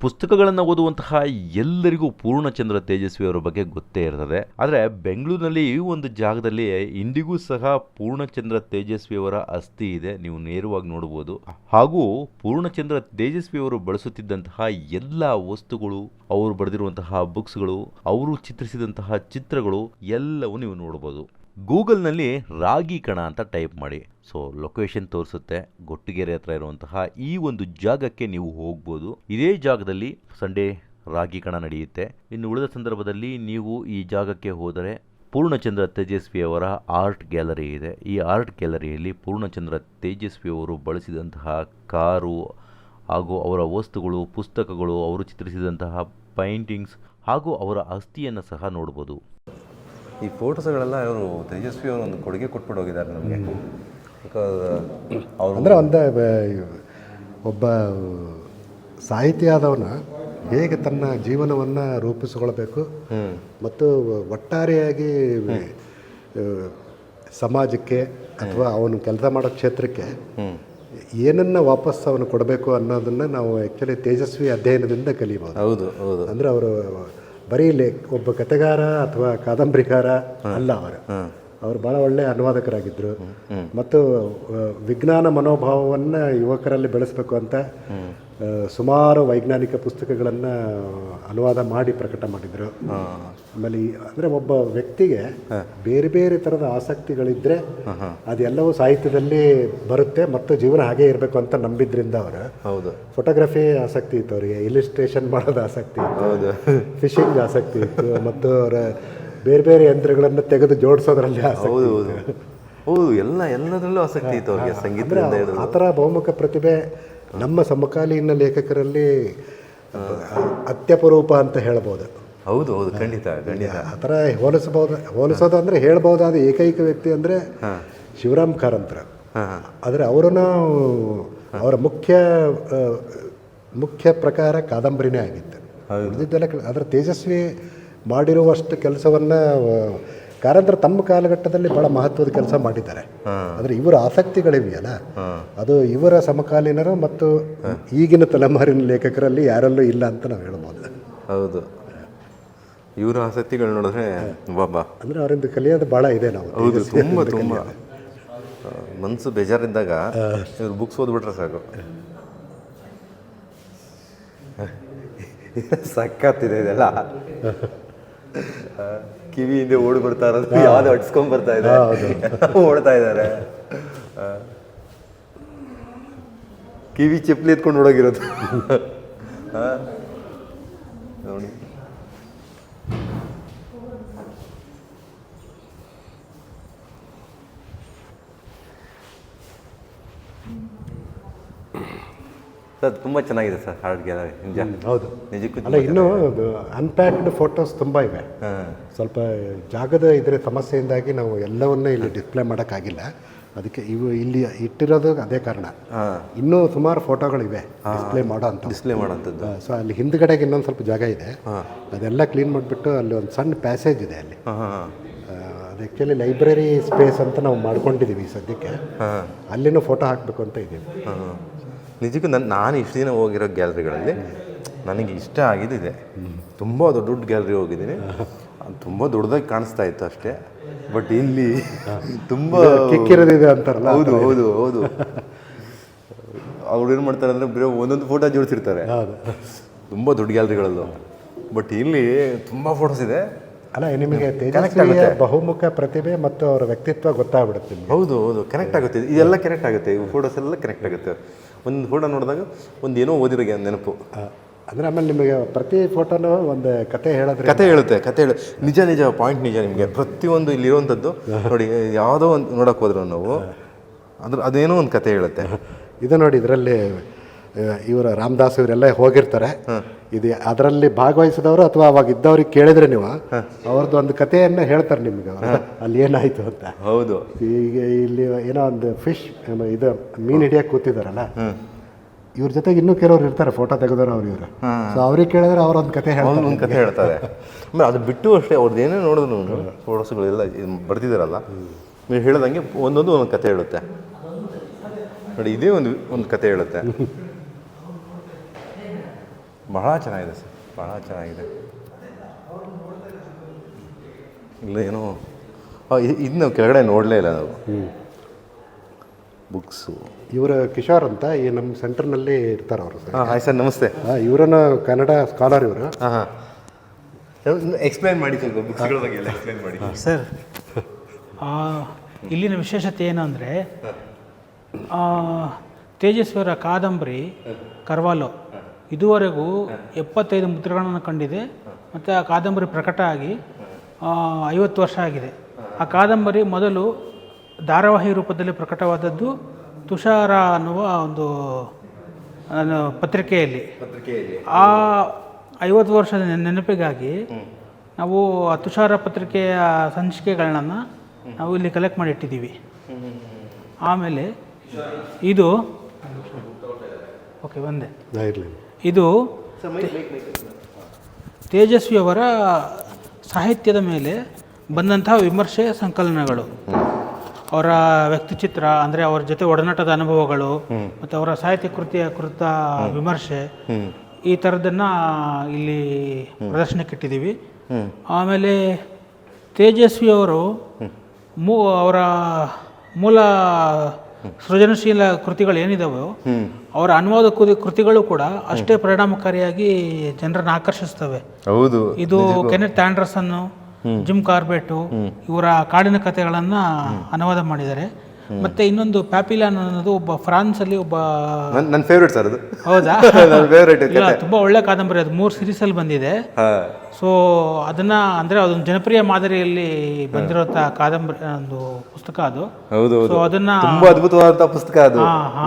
ಪುಸ್ತಕಗಳನ್ನು ಓದುವಂತಹ ಎಲ್ಲರಿಗೂ ಪೂರ್ಣಚಂದ್ರ ತೇಜಸ್ವಿ ಅವರ ಬಗ್ಗೆ ಗೊತ್ತೇ ಇರ್ತದೆ. ಆದರೆ ಬೆಂಗಳೂರಿನಲ್ಲಿ ಈ ಒಂದು ಜಾಗದಲ್ಲಿ ಇಂದಿಗೂ ಸಹ ಪೂರ್ಣಚಂದ್ರ ತೇಜಸ್ವಿ ಅವರ ಅಸ್ಥಿ ಇದೆ. ನೀವು ನೇರವಾಗಿ ನೋಡಬಹುದು ಹಾಗೂ ಪೂರ್ಣಚಂದ್ರ ತೇಜಸ್ವಿ ಅವರು ಬಳಸುತ್ತಿದ್ದಂತಹ ಎಲ್ಲ ವಸ್ತುಗಳು, ಅವರು ಬರೆದಿರುವಂತಹ ಬುಕ್ಸ್ಗಳು, ಅವರು ಚಿತ್ರಿಸಿದಂತಹ ಚಿತ್ರಗಳು ಎಲ್ಲವೂ ನೀವು ನೋಡಬಹುದು ಗೂಗಲ್ನಲ್ಲಿ ರಾಗಿ ಕಣ ಅಂತ ಟೈಪ್ ಮಾಡಿ. ಸೊ ಲೊಕೇಶನ್ ತೋರಿಸುತ್ತೆ, ಗೊಟ್ಟಿಗೆರೆ ಹತ್ರ ಇರುವಂತಹ ಈ ಒಂದು ಜಾಗಕ್ಕೆ ನೀವು ಹೋಗ್ಬೋದು. ಇದೇ ಜಾಗದಲ್ಲಿ ಸಂಡೇ ರಾಗಿ ಕಣ ನಡೆಯುತ್ತೆ. ಇನ್ನು ಉಳಿದ ಸಂದರ್ಭದಲ್ಲಿ ನೀವು ಈ ಜಾಗಕ್ಕೆ ಹೋದರೆ ಪೂರ್ಣಚಂದ್ರ ತೇಜಸ್ವಿಯವರ ಆರ್ಟ್ ಗ್ಯಾಲರಿ ಇದೆ. ಈ ಆರ್ಟ್ ಗ್ಯಾಲರಿಯಲ್ಲಿ ಪೂರ್ಣಚಂದ್ರ ತೇಜಸ್ವಿ ಅವರು ಬಳಸಿದಂತಹ ಕಾರು ಹಾಗೂ ಅವರ ವಸ್ತುಗಳು, ಪುಸ್ತಕಗಳು, ಅವರು ಚಿತ್ರಿಸಿದಂತಹ ಪೈಂಟಿಂಗ್ಸ್ ಹಾಗೂ ಅವರ ಅಸ್ಥಿಯನ್ನು ಸಹ ನೋಡ್ಬೋದು. ಈ ಫೋಟೋಸ್ಗಳೆಲ್ಲ ಅವರು ತೇಜಸ್ವಿ ಅವರು ಒಂದು ಕೊಡುಗೆ ಕೊಟ್ಬಿಟ್ಟು ಹೋಗಿದ್ದಾರೆ ನಮಗೆ. ಬಿಕಾಸ್ ಅವರು ಅಂದರೆ ಒಂದು ಒಬ್ಬ ಸಾಹಿತಿ ಆದವನ ಹೇಗೆ ತನ್ನ ಜೀವನವನ್ನು ರೂಪಿಸಿಕೊಳ್ಬೇಕು ಮತ್ತು ಒಟ್ಟಾರೆಯಾಗಿ ಸಮಾಜಕ್ಕೆ ಅಥವಾ ಅವನು ಕೆಲಸ ಮಾಡೋ ಕ್ಷೇತ್ರಕ್ಕೆ ಏನನ್ನ ವಾಪಸ್ ಅವನು ಕೊಡಬೇಕು ಅನ್ನೋದನ್ನು ನಾವು ಆ್ಯಕ್ಚುಲಿ ತೇಜಸ್ವಿ ಅಧ್ಯಯನದಿಂದ ಕಲಿಬೋದು. ಹೌದು ಹೌದು. ಅಂದರೆ ಅವರು ಬರೀ ಲೇಖ ಒಬ್ಬ ಕಥೆಗಾರ ಅಥವಾ ಕಾದಂಬರಿಕಾರ ಅಲ್ಲ ಅವರು. ಅವರು ಭಾಳ ಒಳ್ಳೆ ಅನುವಾದಕರಾಗಿದ್ದರು ಮತ್ತು ವಿಜ್ಞಾನ ಮನೋಭಾವವನ್ನು ಯುವಕರಲ್ಲಿ ಬೆಳೆಸಬೇಕು ಅಂತ ಸುಮಾರು ವೈಜ್ಞಾನಿಕ ಪುಸ್ತಕಗಳನ್ನು ಅನುವಾದ ಮಾಡಿ ಪ್ರಕಟ ಮಾಡಿದರು. ಆಮೇಲೆ ಅಂದರೆ ಒಬ್ಬ ವ್ಯಕ್ತಿಗೆ ಬೇರೆ ಬೇರೆ ಥರದ ಆಸಕ್ತಿಗಳಿದ್ದರೆ ಅದೆಲ್ಲವೂ ಸಾಹಿತ್ಯದಲ್ಲಿ ಬರುತ್ತೆ ಮತ್ತು ಜೀವನ ಹಾಗೆ ಇರಬೇಕು ಅಂತ ನಂಬಿದ್ರಿಂದ ಅವರು. ಹೌದು. ಫೋಟೋಗ್ರಫಿ ಆಸಕ್ತಿ ಇತ್ತು ಅವರಿಗೆ ಇಲಿಸ್ಟ್ರೇಷನ್ ಮಾಡೋದು ಆಸಕ್ತಿ ಇತ್ತು. ಹೌದು. ಫಿಶಿಂಗ್ ಆಸಕ್ತಿ ಇತ್ತು. ಮತ್ತು ಅವರ ಬೇರೆ ಬೇರೆ ಯಂತ್ರಗಳನ್ನು ತೆಗೆದು ಜೋಡಿಸೋದ್ರಲ್ಲಿ ಹೌದು ಹೌದು. ಹೌದು ಎಲ್ಲ ಎಲ್ಲದರಲ್ಲೂ ಆಸಕ್ತಿ ಇತ್ತು ಅವ್ರಿಗೆ ಸಂಗೀತ ಆ ಥರ ಬಹುಮುಖ ಪ್ರತಿಭೆ ನಮ್ಮ ಸಮಕಾಲೀನ ಲೇಖಕರಲ್ಲಿ ಅತ್ಯಪರೂಪ ಅಂತ ಹೇಳ್ಬೋದು. ಹೌದು ಹೌದು ಖಂಡಿತ ಖಂಡಿತ. ಆ ಥರ ಹೋಲಿಸಬಹುದು ಹೋಲಿಸೋದು ಅಂದರೆ ಹೇಳ್ಬೋದಾದ ಏಕೈಕ ವ್ಯಕ್ತಿ ಅಂದರೆ ಶಿವರಾಮ್ ಕಾರಂತರ. ಆದರೆ ಅವರನ್ನು ಅವರ ಮುಖ್ಯ ಮುಖ್ಯ ಪ್ರಕಾರ ಕಾದಂಬರಿನೇ ಆಗಿತ್ತು. ಉಳಿದಿದ್ದೆಲ್ಲ ಅದರ ತೇಜಸ್ವಿ ಮಾಡಿರುವಷ್ಟು ಕೆಲಸವನ್ನು ಕಾರಂತರ ತಮ್ಮ ಕಾಲಘಟ್ಟದಲ್ಲಿ ಬಹಳ ಮಹತ್ವದ ಕೆಲಸ ಮಾಡಿದ್ದಾರೆ. ಆದರೆ ಇವರ ಆಸಕ್ತಿಗಳಿವೆಯಲ್ಲ? ಅದು ಇವರ ಸಮಕಾಲೀನರು ಮತ್ತು ಈಗಿನ ತಲೆಮಾರಿನ ಲೇಖಕರಲ್ಲಿ ಯಾರಲ್ಲೂ ಇಲ್ಲ ಅಂತ ನಾವು ಹೇಳ್ಬೋದು. ಹೌದು. ಇವರ ಆಸಕ್ತಿಗಳು ನೋಡಿದ್ರೆ ಬಾಬಾ ಅಂದರೆ ಅವರಿಂದ ಕಲಿಯೋದು ಭಾಳ ಇದೆ ನಾವು. ಹೌದು ತುಂಬ ತುಂಬ. ಮನಸ್ಸು ಬೇಜಾರಿದ್ದಾಗ ಇವ್ರು ಬುಕ್ಸ್ ಓದ್ಬಿಟ್ರೆ ಸಾಕು. ಸಕ್ಕತ್ತಿದೆ ಇದೆಲ್ಲ. ಕಿವಿಯಿಂದ ಓಡಿ ಬರ್ತಾ ಇರೋದು. ಯಾವ್ದು ಅಟ್ಸ್ಕೊಂಡ್ ಬರ್ತಾ ಇದೆ? ಓಡ್ತಾ ಇದ್ದಾರೆ. ಕಿವಿ ಚಪ್ಪಲಿ ಎತ್ಕೊಂಡು ಓಡೋಗಿರೋದು? ನೋಡಿ. ಸರ್ ತುಂಬ ಚೆನ್ನಾಗಿದೆ ಸರ್ ಹಾರ್ಡ್ ಗ್ಯಾಲರಿ ನಿಜ. ಹೌದು. ನಿಜಕ್ಕೂ ಅಲ್ಲ ಇನ್ನೂ ಅನ್ಪ್ಯಾಕ್ಡ್ ಫೋಟೋಸ್ ತುಂಬ ಇವೆ. ಸ್ವಲ್ಪ ಜಾಗದ ಇದರ ಸಮಸ್ಯೆಯಿಂದಾಗಿ ನಾವು ಎಲ್ಲವನ್ನೂ ಇಲ್ಲಿ ಡಿಸ್ಪ್ಲೇ ಮಾಡೋಕ್ಕಾಗಿಲ್ಲ. ಅದಕ್ಕೆ ಇವು ಇಲ್ಲಿ ಇಟ್ಟಿರೋದು ಅದೇ ಕಾರಣ. ಇನ್ನೂ ಸುಮಾರು ಫೋಟೋಗಳಿವೆ ಡಿಸ್ಪ್ಲೇ ಮಾಡೋ ಅಂತ ಡಿಸ್ಪ್ಲೇ ಮಾಡೋಂಥದ್ದು ಸೊ ಅಲ್ಲಿ ಹಿಂದ್ಗಡೆಗೆ ಇನ್ನೊಂದು ಸ್ವಲ್ಪ ಜಾಗ ಇದೆ. ಅದೆಲ್ಲ ಕ್ಲೀನ್ ಮಾಡಿಬಿಟ್ಟು ಅಲ್ಲಿ ಒಂದು ಸಣ್ಣ ಪ್ಯಾಸೇಜ್ ಇದೆ ಅಲ್ಲಿ. ಅದು ಆ್ಯಕ್ಚುಲಿ ಲೈಬ್ರರಿ ಸ್ಪೇಸ್ ಅಂತ ನಾವು ಮಾಡ್ಕೊಂಡಿದ್ದೀವಿ ಸದ್ಯಕ್ಕೆ. ಅಲ್ಲಿನೂ ಫೋಟೋ ಹಾಕಬೇಕು ಅಂತ ಇದ್ದೀವಿ. ನಿಜಕ್ಕೂ ನನ್ನ ನಾನು ಇಷ್ಟು ದಿನ ಹೋಗಿರೋ ಗ್ಯಾಲರಿಗಳಲ್ಲಿ ನನಗೆ ಇಷ್ಟ ಆಗಿದ್ದಿದೆ. ತುಂಬ ದೊಡ್ಡ ದೊಡ್ಡ ಗ್ಯಾಲರಿ ಹೋಗಿದ್ದೀನಿ. ಅದು ತುಂಬ ದೊಡ್ಡದಾಗಿ ಕಾಣಿಸ್ತಾ ಇತ್ತು ಅಷ್ಟೇ. ಬಟ್ ಇಲ್ಲಿ ತುಂಬ ಕಿಕ್ಕಿರೋದಿದೆ ಅಂತಾರಲ್ಲ ಹೌದು ಹೌದು ಹೌದು. ಅವ್ರು ಏನು ಮಾಡ್ತಾರೆ ಅಂದರೆ ಬರೀ ಒಂದೊಂದು ಫೋಟೋ ಜೋಡಿಸಿರ್ತಾರೆ. ತುಂಬ ದೊಡ್ಡ ಗ್ಯಾಲರಿಗಳಲ್ಲೂ. ಬಟ್ ಇಲ್ಲಿ ತುಂಬ ಫೋಟೋಸ್ ಇದೆ. ಅಲ್ಲ ನಿಮಗೆ ತೇಜಸ್ವಿಯ ಬಹುಮುಖ ಪ್ರತಿಭೆ ಮತ್ತು ಅವರ ವ್ಯಕ್ತಿತ್ವ ಗೊತ್ತಾಗ್ಬಿಡುತ್ತೆ ಹೌದು ಹೌದು. ಕನೆಕ್ಟ್ ಆಗುತ್ತೆ. ಇದೆಲ್ಲ ಕನೆಕ್ಟ್ ಆಗುತ್ತೆ. ಈ ಫೋಟೋಸ್ ಎಲ್ಲ ಕನೆಕ್ಟ್ ಆಗುತ್ತೆ. ಒಂದು ಫೋಟೋ ನೋಡಿದಾಗ ಒಂದು ಏನೋ ಓದಿರೋ ಜ್ಞಾನ ನೆನಪು ಅಂದರೆ ಆಮೇಲೆ ನಿಮಗೆ ಪ್ರತಿ ಫೋಟೋನು ಒಂದು ಕತೆ ಹೇಳೋದ್ರೆ ಕತೆ ಹೇಳುತ್ತೆ ಕತೆ ಹೇಳು ನಿಜ ನಿಜ ಪಾಯಿಂಟ್ ನಿಜ ನಿಮಗೆ. ಪ್ರತಿಯೊಂದು ಇಲ್ಲಿರುವಂಥದ್ದು ನೋಡಿ ಯಾವುದೋ ಒಂದು ನೋಡೋಕೆ ಹೋದ್ರು ನಾವು. ಅದ್ರ ಅದೇನೋ ಒಂದು ಕತೆ ಹೇಳುತ್ತೆ. ಇದು ನೋಡಿ ಇದರಲ್ಲಿ ಇವರು ರಾಮದಾಸ್ ಇವರೆಲ್ಲ ಹೋಗಿರ್ತಾರೆ. ಇದು ಅದರಲ್ಲಿ ಭಾಗವಹಿಸಿದವರು ಅಥವಾ ಅವಾಗ ಇದ್ದವ್ರಿಗೆ ಕೇಳಿದ್ರೆ ನೀವು ಅವ್ರದ್ದು ಒಂದು ಕಥೆಯನ್ನು ಹೇಳ್ತಾರೆ ನಿಮಗೆ ಅವ್ರು. ಅಲ್ಲಿ ಏನಾಯ್ತು ಅಂತ. ಹೌದು. ಈಗ ಇಲ್ಲಿ ಏನೋ ಒಂದು ಫಿಶ್ ಇದು ಮೀನು ಹಿಡಿಯಕ್ಕೆ ಕೂತಿದಾರಲ್ಲ? ಇವ್ರ ಜೊತೆಗೆ ಇನ್ನೂ ಕೆಲವ್ರು ಇರ್ತಾರೆ ಫೋಟೋ ತೆಗೆದವರು ಅವ್ರು ಇವರು. ಸೊ ಅವ್ರಿಗೆ ಕೇಳಿದ್ರೆ ಅವ್ರೊಂದು ಕತೆ ಹೇಳ್ತಾರೆ ಒಂದು ಕಥೆ ಹೇಳ್ತಾರೆ. ಆಮೇಲೆ ಅದು ಬಿಟ್ಟು ಅಷ್ಟೇ ಅವ್ರದ್ದು ಏನೇ ನೋಡಿದ್ರು ಫೋಟೋಸ್ಗಳೆಲ್ಲ ಬರ್ತಿದ್ದಾರಲ್ಲ ನೀವು ಹೇಳ್ದಂಗೆ ಒಂದೊಂದು ಒಂದೊಂದು ಕತೆ ಹೇಳುತ್ತೆ. ನೋಡಿ ಇದೇ ಒಂದು ಒಂದು ಕತೆ ಹೇಳುತ್ತೆ. ಬಹಳ ಚೆನ್ನಾಗಿದೆ ಸರ್ ಬಹಳ ಚೆನ್ನಾಗಿದೆ. ಇಲ್ಲ ಏನೋ ಇದು ನಾವು ಕೆಳಗಡೆ ನೋಡಲೇ ಇಲ್ಲ ನಾವು. ಬುಕ್ಸು ಇವರ ಕಿಶೋರ್ ಅಂತ ಈ ನಮ್ಮ ಸೆಂಟರ್ನಲ್ಲಿ ಇರ್ತಾರೆ ಅವರು ಸರ್. ಹಾಂ ಹಾಯ್ ಸರ್ ನಮಸ್ತೆ. ಇವರನ್ನ ಕನ್ನಡ ಸ್ಕಾಲರ್ ಇವರು. ಹಾಂ ಹಾಂ. ಎಕ್ಸ್ಪ್ಲೈನ್ ಮಾಡಿ ಸ್ವಲ್ಪ ಬುಕ್ಸ್ಗಳ ಬಗ್ಗೆ ಎಲ್ಲ ಎಕ್ಸ್ಪ್ಲೈನ್ ಮಾಡಿ. ಸರ್. ಆ, ಇಲ್ಲಿನ ವಿಶೇಷತೆ ಏನು ಅಂದರೆ ತೇಜಸ್ವಿಯವರ ಕಾದಂಬರಿ ಕರ್ವಾಲೋ. ಇದುವರೆಗೂ ಎಪ್ಪತ್ತೈದು ಮುದ್ರೆಗಳನ್ನು ಕಂಡಿದೆ. ಮತ್ತು ಆ ಕಾದಂಬರಿ ಪ್ರಕಟ ಆಗಿ ಐವತ್ತು ವರ್ಷ ಆಗಿದೆ. ಆ ಕಾದಂಬರಿ ಮೊದಲು ಧಾರಾವಾಹಿ ರೂಪದಲ್ಲಿ ಪ್ರಕಟವಾದದ್ದು ತುಷಾರ ಅನ್ನುವ ಒಂದು ಪತ್ರಿಕೆಯಲ್ಲಿ. ಆ ಐವತ್ತು ವರ್ಷದ ನೆನಪಿಗಾಗಿ ನಾವು ಆ ತುಷಾರ ಪತ್ರಿಕೆಯ ಸಂಚಿಕೆಗಳನ್ನು ನಾವು ಇಲ್ಲಿ ಕಲೆಕ್ಟ್ ಮಾಡಿಟ್ಟಿದ್ದೀವಿ. ಆಮೇಲೆ ಇದು ಓಕೆ ಒಂದೇ. ಇರಲಿ ಇದು ತೇಜಸ್ವಿಯವರ ಸಾಹಿತ್ಯದ ಮೇಲೆ ಬಂದಂತಹ ವಿಮರ್ಶೆ ಸಂಕಲನಗಳು. ಅವರ ವ್ಯಕ್ತಿಚಿತ್ರ ಅಂದರೆ ಅವರ ಜೊತೆ ಒಡನಾಟದ ಅನುಭವಗಳು ಮತ್ತು ಅವರ ಸಾಹಿತ್ಯ ಕೃತಿಯ ಕೃತ ವಿಮರ್ಶೆ ಈ ಥರದನ್ನು ಇಲ್ಲಿ ಪ್ರದರ್ಶನಕ್ಕೆ ಇಟ್ಟಿದ್ದೀವಿ ಆಮೇಲೆ ತೇಜಸ್ವಿಯವರು ಮೂ ಅವರ ಮೂಲ ಸೃಜನಶೀಲ ಕೃತಿಗಳು ಏನಿದಾವೋ ಅವರ ಅನುವಾದ ಕೃತಿ- ಕೃತಿಗಳು ಕೂಡ ಅಷ್ಟೇ ಪರಿಣಾಮಕಾರಿಯಾಗಿ ಜನರನ್ನು ಆಕರ್ಷಿಸ್ತವೆ. ಹೌದು ಇದು ಕೆನೆತ್ ಆಂಡರ್ಸನ್ ಜಿಮ್ ಕಾರ್ಬೆಟ್ ಇವರ ಕಾಡಿನ ಕಥೆಗಳನ್ನ ಅನುವಾದ ಮಾಡಿದ್ದಾರೆ. ಮತ್ತೆ ಇನ್ನೊಂದು ಪ್ಯಾಪಿಲಾನ್ ಅನ್ನೋದು ಒಬ್ಬ ಫ್ರಾನ್ಸ್ ಅಲ್ಲಿ ಒಬ್ಬ ನನ್ನ ಫೇವ್ರೇಟ್ ಸರ್ ಅದು. ಹೌದಾ? ನನ್ನ ಫೇವ್ರೇಟ್ ಇಲ್ಲ ತುಂಬಾ ಒಳ್ಳೆ ಕಾದಂಬರಿ ಅದು. ಮೂರು ಸೀರೀಸ್ ಅಲ್ಲಿ ಬಂದಿದೆ. ಹಾಂ. ಸೊ ಅದನ್ನ ಅಂದ್ರೆ ಅದೊಂದು ಜನಪ್ರಿಯ ಮಾದರಿಯಲ್ಲಿ ಬಂದಿರೋಂಥ ಕಾದಂಬರಿ ಒಂದು ಪುಸ್ತಕ ಅದು. ಹೌದು ಸೊ ಅದನ್ನ ತುಂಬಾ ಅದ್ಭುತವಾದಂತಹ ಪುಸ್ತಕ ಅದು.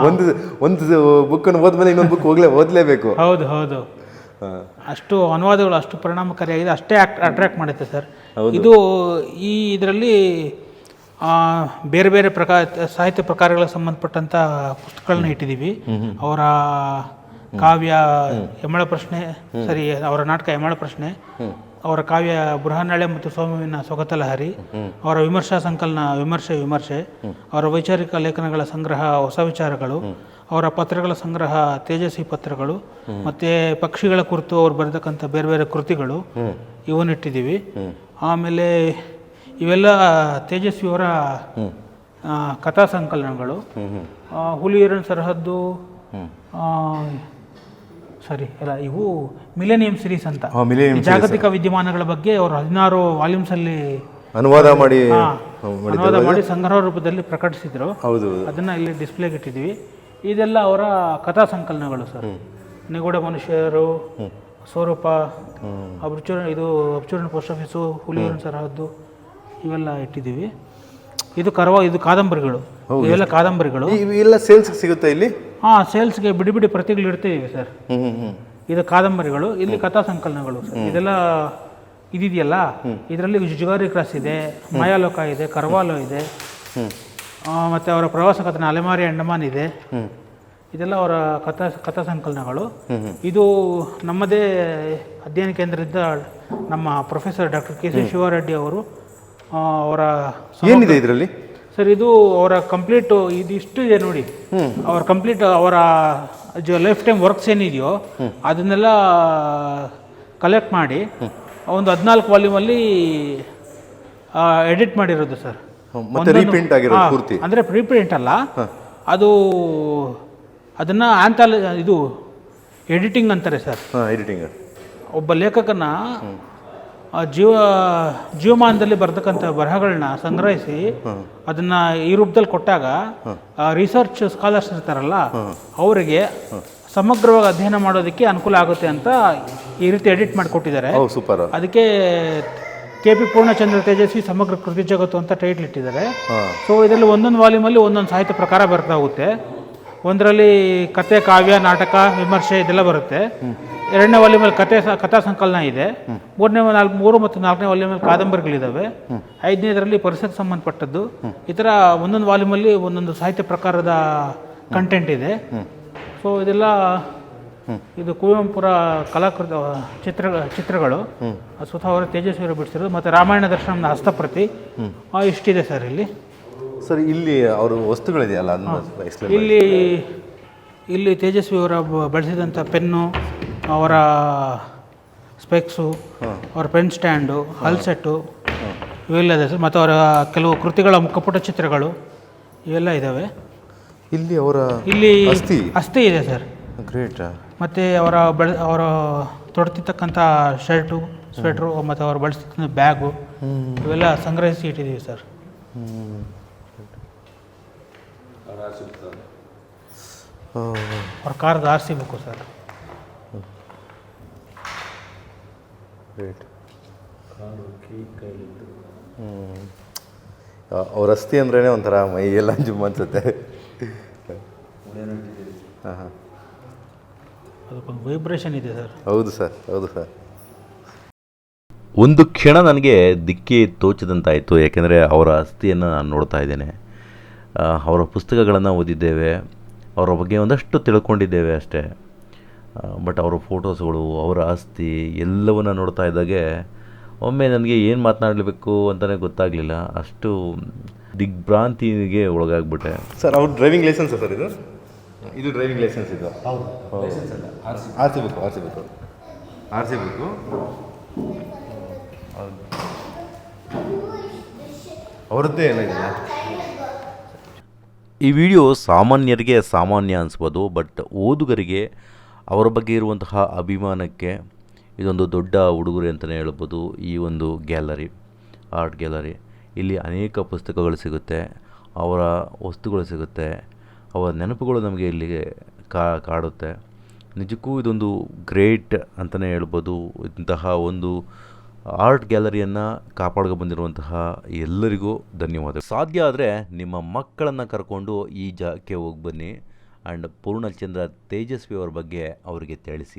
ಒಂದು ಒಂದು ಬುಕ್ಕನ್ನು ಓದ್ಮೇಲೆ ಇನ್ನೊಂದು ಬುಕ್ ಹೋಗ್ಲೇ ಓದ್ಲೇಬೇಕು. ಹೌದು ಹೌದು. ಅಷ್ಟು ಅನುವಾದಗಳು ಅಷ್ಟು ಪರಿಣಾಮಕಾರಿಯಾಗಿದೆ. ಅಷ್ಟೇ ಅಟ್ರಾಕ್ಟ್ ಮಾಡುತ್ತೆ ಸರ್ ಇದು ಈ ಇದರಲ್ಲಿ ಬೇರೆ ಬೇರೆ ಪ್ರಕಾರ ಸಾಹಿತ್ಯ ಪ್ರಕಾರಗಳಿಗೆ ಸಂಬಂಧಪಟ್ಟಂಥ ಪುಸ್ತಕಗಳನ್ನ ಇಟ್ಟಿದ್ದೀವಿ ಅವರ ಕಾವ್ಯ ಯಮಳ ಪ್ರಶ್ನೆ ಸರಿ ಅವರ ನಾಟಕ ಯಮಳ ಪ್ರಶ್ನೆ ಅವರ ಕಾವ್ಯ ಬೃಹನ್ನಳೆ ಮತ್ತು ಸೋಮವಿನ ಸೊಗತಲಹರಿ ಅವರ ವಿಮರ್ಶಾ ಸಂಕಲನ ವಿಮರ್ಶೆ ವಿಮರ್ಶೆ ಅವರ ವೈಚಾರಿಕ ಲೇಖನಗಳ ಸಂಗ್ರಹ ಹೊಸ ವಿಚಾರಗಳು ಅವರ ಪತ್ರಗಳ ಸಂಗ್ರಹ ತೇಜಸ್ವಿ ಪತ್ರಗಳು ಮತ್ತೆ ಪಕ್ಷಿಗಳ ಕುರಿತು ಅವ್ರು ಬರೆದಕ್ಕಂಥ ಬೇರೆ ಬೇರೆ ಕೃತಿಗಳು ಇವನ್ನಿಟ್ಟಿದ್ದೀವಿ ಆಮೇಲೆ ಇವೆಲ್ಲ ತೇಜಸ್ವಿಯವರ ಕಥಾ ಸಂಕಲನಗಳು. ಹುಲಿಯರನ್ ಸರಹದ್ದು ಸರಿ ಅಲ್ಲ ಇವು ಮಿಲೇನಿಯಂ ಸಿರೀಸ್ ಅಂತ. ಜಾಗತಿಕ ವಿದ್ಯಮಾನಗಳ ಬಗ್ಗೆ ಅವರು ಹದಿನಾರು ವಾಲ್ಯೂಮ್ಸ್ ಅಲ್ಲಿ ಅನುವಾದ ಮಾಡಿ ಅನುವಾದ ಮಾಡಿ ಸಂಗ್ರಹ ರೂಪದಲ್ಲಿ ಪ್ರಕಟಿಸಿದ್ರು. ಹೌದು ಅದನ್ನ ಇಲ್ಲಿ ಡಿಸ್ಪ್ಲೇಗೆ ಇಟ್ಟಿದ್ದೀವಿ ಇದೆಲ್ಲ ಅವರ ಕಥಾ ಸಂಕಲನಗಳು ಸರ್. ನಿಗೂಢ ಮನುಷ್ಯರು ಸ್ವರೂಪ ಅಬ್ಚೂರ ಇದು ಅಬ್ಚೂರಣ ಪೋಸ್ಟ್ ಆಫೀಸು ಹುಲಿಯೂರಿನ ಸರಹದ್ದು ಇವೆಲ್ಲ ಇಟ್ಟಿದ್ದೀವಿ. ಇದು ಕರವ ಇದು ಕಾದಂಬರಿಗಳು. ಇವೆಲ್ಲ ಕಾದಂಬರಿಗಳು. ಇವೆಲ್ಲ ಸೇಲ್ಸ್ಗೆ ಸಿಗುತ್ತೆ ಇಲ್ಲಿ? ಹಾಂ ಸೇಲ್ಸ್ಗೆ ಬಿಡಿ ಬಿಡಿ ಪ್ರತಿಗಳು ಇಡ್ತೀವಿ ಸರ್ ಇದು ಕಾದಂಬರಿಗಳು ಇಲ್ಲಿ ಕಥಾ ಸಂಕಲನಗಳು ಸರ್ ಇದೆಲ್ಲ ಇದಿದೆಯಲ್ಲ ಇದರಲ್ಲಿ ಜುಗಾರಿ ಕ್ರಾಸ್ ಇದೆ ಮಾಯಾಲೋಕ ಇದೆ ಕರ್ವಾಲೋ ಇದೆ. ಮತ್ತು ಅವರ ಪ್ರವಾಸ ಕಥನ ಅಲೆಮಾರಿ ಅಂಡಮಾನ್ ಇದೆ. ಇದೆಲ್ಲ ಅವರ ಕಥಾ ಕಥಾ ಸಂಕಲನಗಳು. ಇದು ನಮ್ಮದೇ ಅಧ್ಯಯನ ಕೇಂದ್ರದಿಂದ ನಮ್ಮ professor doctor K C Shivareddy ಅವರು ಅವರ ಏನಿದೆ ಇದರಲ್ಲಿ? ಸರ್ ಇದು ಅವರ ಕಂಪ್ಲೀಟ್ ಇದಿಷ್ಟು ಇದೆ ನೋಡಿ. ಅವರ ಕಂಪ್ಲೀಟ್ ಅವರ ಲೈಫ್ ಟೈಮ್ ವರ್ಕ್ಸ್ ಏನಿದೆಯೋ ಅದನ್ನೆಲ್ಲ ಕಲೆಕ್ಟ್ ಮಾಡಿ ಒಂದು ಹದಿನಾಲ್ಕು ವಾಲ್ಯೂಮಲ್ಲಿ ಎಡಿಟ್ ಮಾಡಿರೋದು ಸರ್. ಅಂದರೆ ಪ್ರೀಪ್ರಿಂಟ್ ಅಲ್ಲ. ಅದು ಅದನ್ನು ಆಂಥಾಲ ಇದು ಎಡಿಟಿಂಗ್ ಅಂತಾರೆ ಸರ್. ಎಡಿಟಿಂಗ್ ಒಬ್ಬ ಲೇಖಕನ ಜೀವ ಜೀವಮಾನದಲ್ಲಿ ಬರ್ತಕ್ಕಂಥ ಬರಹಗಳನ್ನ ಸಂಗ್ರಹಿಸಿ ಅದನ್ನ ಈ ರೂಪದಲ್ಲಿ ಕೊಟ್ಟಾಗ ರಿಸರ್ಚ್ ಸ್ಕಾಲರ್ಸ್ ಇರ್ತಾರಲ್ಲ ಅವರಿಗೆ ಸಮಗ್ರವಾಗಿ ಅಧ್ಯಯನ ಮಾಡೋದಕ್ಕೆ ಅನುಕೂಲ ಆಗುತ್ತೆ ಅಂತ ಈ ರೀತಿ ಎಡಿಟ್ ಮಾಡಿಕೊಟ್ಟಿದ್ದಾರೆ ಸೂಪರ್ ಅದಕ್ಕೆ ಕೆ ಪಿ ಪೂರ್ಣಚಂದ್ರ ತೇಜಸ್ವಿ ಸಮಗ್ರ ಕೃತಿ ಜಗತ್ತು ಅಂತ ಟೈಟ್ಲ್ ಇಟ್ಟಿದ್ದಾರೆ. ಸೊ ಇದರಲ್ಲಿ ಒಂದೊಂದು ವಾಲ್ಯೂಮಲ್ಲಿ ಒಂದೊಂದು ಸಾಹಿತ್ಯ ಪ್ರಕಾರ ಬರ್ತಾ ಹೋಗುತ್ತೆ ಒಂದರಲ್ಲಿ ಕತೆ ಕಾವ್ಯ ನಾಟಕ ವಿಮರ್ಶೆ ಇದೆಲ್ಲ ಬರುತ್ತೆ. ಎರಡನೇ ವಾಲ್ಯೂಮಲ್ಲಿ ಕತೆ ಸ- ಕಥಾ ಸಂಕಲನ ಇದೆ. ಮೂರನೇ ನಾಲ್ಕು ಮೂರು ಮತ್ತು ನಾಲ್ಕನೇ ವಾಲ್ಯೂಮಲ್ಲಿ ಕಾದಂಬರಿಗಳಿದ್ದಾವೆ ಐದನೇದರಲ್ಲಿ ಪರಿಸರ ಸಂಬಂಧಪಟ್ಟದ್ದು. ಈ ಥರ ಒಂದೊಂದು ವಾಲ್ಯೂಮಲ್ಲಿ ಒಂದೊಂದು ಸಾಹಿತ್ಯ ಪ್ರಕಾರದ ಕಂಟೆಂಟ್ ಇದೆ. ಸೊ ಇದೆಲ್ಲ ಇದು ಕುವೆಂಪುರ ಕಲಾಕೃತ ಚಿತ್ರ ಚಿತ್ರಗಳು. ಸ್ವತಃ ಅವರು ತೇಜಸ್ವಿಯವರು ಬಿಡಿಸಿರೋದು. ಮತ್ತು ರಾಮಾಯಣ ದರ್ಶನದ ಹಸ್ತಪ್ರತಿ. ಇಷ್ಟಿದೆ ಸರ್ ಇಲ್ಲಿ. ಸರ್ ಇಲ್ಲಿ ಅವರು ವಸ್ತುಗಳಿದೆಯಲ್ಲ ಇಲ್ಲಿ ಇಲ್ಲಿ ತೇಜಸ್ವಿಯವರ ಬಳಸಿದಂಥ ಪೆನ್ನು ಅವರ ಸ್ಪೆಕ್ಸು ಅವರ ಪೆನ್ ಸ್ಟ್ಯಾಂಡು ಹಲ್ಸೆಟ್ಟು ಇವೆಲ್ಲ ಇದೆ ಸರ್. ಮತ್ತು ಅವರ ಕೆಲವು ಕೃತಿಗಳ ಮುಖಪುಟ ಚಿತ್ರಗಳು ಇವೆಲ್ಲ ಇದ್ದಾವೆ ಇಲ್ಲಿ ಅವರ ಇಲ್ಲಿ ಅಸ್ಥಿ. ಅಸ್ಥಿ ಇದೆ ಸರ್. ಗ್ರೇಟ್. ಮತ್ತು ಅವರ ಬಳ ಅವರ ತೊಡ್ತಿರ್ತಕ್ಕಂಥ ಶರ್ಟು ಸ್ವೆಟ್ರು ಮತ್ತು ಅವರು ಬಳಸ್ತಿದ್ದ ಬ್ಯಾಗು ಇವೆಲ್ಲ ಸಂಗ್ರಹಿಸಿ ಇಟ್ಟಿದ್ದೀವಿ ಸರ್. ಅವ್ರ ಕಾರ್ದು ಆರ್ ಬೇಕು ಬುಕ್ಕು ಸರ್. ಗ್ರೇಟ್ ಅವ್ರ ಅಸ್ಥಿ ಅಂದ್ರೇ ಒಂಥರ ಮೈ ಎಲ್ಲ ಜುಮ್ ಅನ್ಸುತ್ತೆ. ಹಾಂ ಹಾಂ. ಅದಕ್ಕೊಂದು ವೈಬ್ರೇಷನ್ ಇದೆ ಸರ್. ಹೌದು ಸರ್ ಹೌದು ಸರ್. ಒಂದು ಕ್ಷಣ ನನಗೆ ದಿಕ್ಕಿ ತೋಚದಂತಾಯಿತು ಯಾಕೆಂದರೆ ಅವರ ಅಸ್ಥಿಯನ್ನು ನಾನು ನೋಡ್ತಾ ಇದ್ದೇನೆ. ಅವರ ಪುಸ್ತಕಗಳನ್ನು ಓದಿದ್ದೇವೆ. ಅವರ ಬಗ್ಗೆ ಒಂದಷ್ಟು ತಿಳ್ಕೊಂಡಿದ್ದೇವೆ ಅಷ್ಟೇ. ಬಟ್ ಅವರ ಫೋಟೋಸ್ಗಳು ಅವರ ಆಸ್ತಿ ಎಲ್ಲವನ್ನು ನೋಡ್ತಾ ಇದ್ದಾಗೆ ಒಮ್ಮೆ ನನಗೆ ಏನು ಮಾತನಾಡಬೇಕು ಅಂತಲೇ ಗೊತ್ತಾಗಲಿಲ್ಲ. ಅಷ್ಟು ದಿಗ್ಭ್ರಾಂತಿಗೆ ಒಳಗಾಗ್ಬಿಟ್ಟೆ. ಸರ್ ಅವ್ರ ಡ್ರೈವಿಂಗ್ ಲೈಸೆನ್ಸ್ ಸರ್ ಇದು? ಇದು ಡ್ರೈವಿಂಗ್ ಲೈಸೆನ್ಸ್ ಇದು. R C book. R C ಬೇಕು ಆರ್ ಸಿ ಬುಕ್ಕು ಅವರದ್ದೇ ಏನಾಗಿಲ್ಲ ಈ ವಿಡಿಯೋ ಸಾಮಾನ್ಯರಿಗೆ ಸಾಮಾನ್ಯ ಅನಿಸ್ಬೋದು ಬಟ್ ಓದುಗರಿಗೆ ಅವರ ಬಗ್ಗೆ ಇರುವಂತಹ ಅಭಿಮಾನಕ್ಕೆ ಇದೊಂದು ದೊಡ್ಡ ಉಡುಗೊರೆ ಅಂತಲೇ ಹೇಳ್ಬೋದು ಈ ಒಂದು ಗ್ಯಾಲರಿ, ಆರ್ಟ್ ಗ್ಯಾಲರಿ. ಇಲ್ಲಿ ಅನೇಕ ಪುಸ್ತಕಗಳು ಸಿಗುತ್ತೆ, ಅವರ ವಸ್ತುಗಳು ಸಿಗುತ್ತೆ, ಅವರ ನೆನಪುಗಳು ನಮಗೆ ಇಲ್ಲಿಗೆ ಕಾಡುತ್ತೆ. ನಿಜಕ್ಕೂ ಇದೊಂದು ಗ್ರೇಟ್ ಅಂತಲೇ ಹೇಳ್ಬೋದು. ಇಂತಹ ಒಂದು ಆರ್ಟ್ ಗ್ಯಾಲರಿಯನ್ನು ಕಾಪಾಡ್ಕೊ ಬಂದಿರುವಂತಹ ಎಲ್ಲರಿಗೂ ಧನ್ಯವಾದ ಸಾಧ್ಯ ಆದರೆ ನಿಮ್ಮ ಮಕ್ಕಳನ್ನು ಕರ್ಕೊಂಡು ಈ ಜಾಗಕ್ಕೆ ಹೋಗಿ ಬನ್ನಿ. ಆ್ಯಂಡ್ ಪೂರ್ಣಚಂದ್ರ ತೇಜಸ್ವಿ ಅವ್ರ ಬಗ್ಗೆ ಅವರಿಗೆ ತಿಳಿಸಿ.